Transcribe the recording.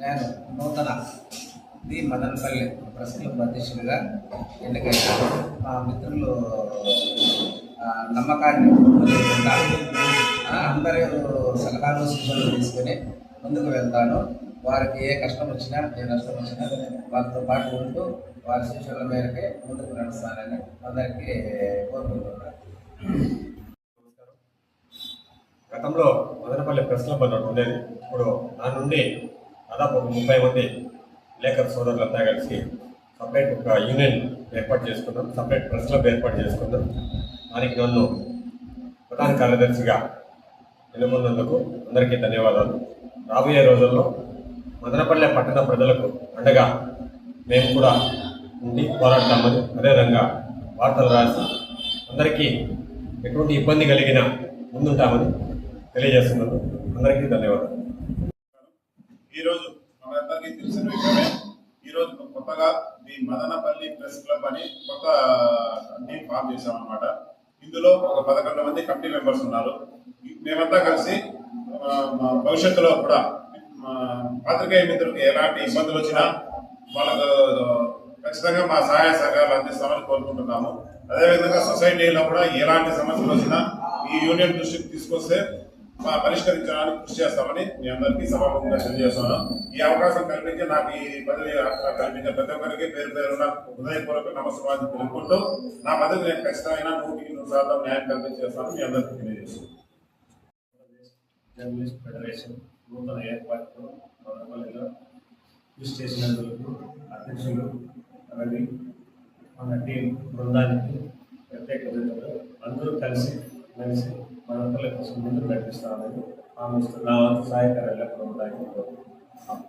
నేను నూతన the Madanapalle press club అధ్యక్షుడిగా ఎన్నికయ్యాను. మా మిత్రులు నమ్మకాన్ని పొందకుండా అందరూ సలహాలు సూచనలు తీసుకొని ముందుకు వెళ్తాను. వారికి ఏ కష్టం వచ్చినా ఏ నష్టం వచ్చినా వారితో పాటు ఉంటూ వారి సూచనల మేరకే ముందుకు నడుస్తానని అందరికీ కోరుకుంటున్నాను. గతంలో మదనపల్లి ప్రెస్ క్లబ్ అన్నట్టు ఉండేది. ఇప్పుడు నా నుండి దాదాపు ఒక ముప్పై మంది లేఖర్ సోదరులంతా కలిసి సపరేట్ ఒక యూనియన్ ఏర్పాటు చేసుకున్నాం సపరేట్ ప్రెస్ క్లబ్ ఏర్పాటు చేసుకున్నాం. దానికి నన్ను ప్రధాన కార్యదర్శిగా ఎన్నుకున్నందుకు అందరికీ ధన్యవాదాలు. రాబోయే రోజుల్లో మదనపల్లె పట్టణ ప్రజలకు అండగా మేము కూడా ఉండి పోరాడతామని అదేవిధంగా వార్తలు రాసి అందరికీ ఎటువంటి ఇబ్బంది కలిగిన ముందుంటామని తెలియజేస్తున్నాను అందరికీ ధన్యవాదాలు. ఈరోజు మనందరికీ తెలిసిన విషయమే ఈరోజు కొత్తగా మీ మదనపల్లి ప్రెస్ క్లబ్ అని కొత్త టీం ఫామ్ చేశామన్నమాట. ఇందులో ఒక పదకొండు మంది కమిటీ మెంబర్స్ ఉన్నారు. మేమంతా కలిసి మా భవిష్యత్తులో కూడా మా పాత్రికేయ మిత్రులకు ఎలాంటి ఇబ్బందులు వచ్చినా వాళ్ళకు ఖచ్చితంగా మా సహాయ సహకారాలు అందిస్తామని కోరుకుంటున్నాము. అదేవిధంగా సొసైటీలో కూడా ఎలాంటి సమస్యలు వచ్చినా ఈ యూనియన్ దృష్టికి తీసుకొస్తే పరిష్కరించడానికి కృషి చేస్తామని మీ అందరికీ సభాముఖంగా తెలియజేస్తున్నాను. ఈ అవకాశం కల్పించి నాకు ఈ పదవి కల్పించిన ప్రతి ఒక్కరికి పేరు పేరున హృదయపూర్వక నమస్కారాలు తెలుపుకుంటూ నా పదవి నేను ఖచ్చితమైన నూటికి నూరు శాతం న్యాయం కల్పించేస్తాను మీ అందరికీ తెలియజేస్తాను జర్నలిస్ట్ ఫెడరేషన్ నూతన ఏర్పాటుతో మదనపల్లిలో కృషి అధ్యక్షులు రవి మన టీం బృందానికి ప్రత్యేక అందరూ కలిసి కలిసి మదనపల్లి కోసం ముందుకు నడిపిస్తామని ఆమె నా వంతు సహాయకారం ఎల్లప్పుడూ ఉంటాయని కోరుకుంటున్నాను.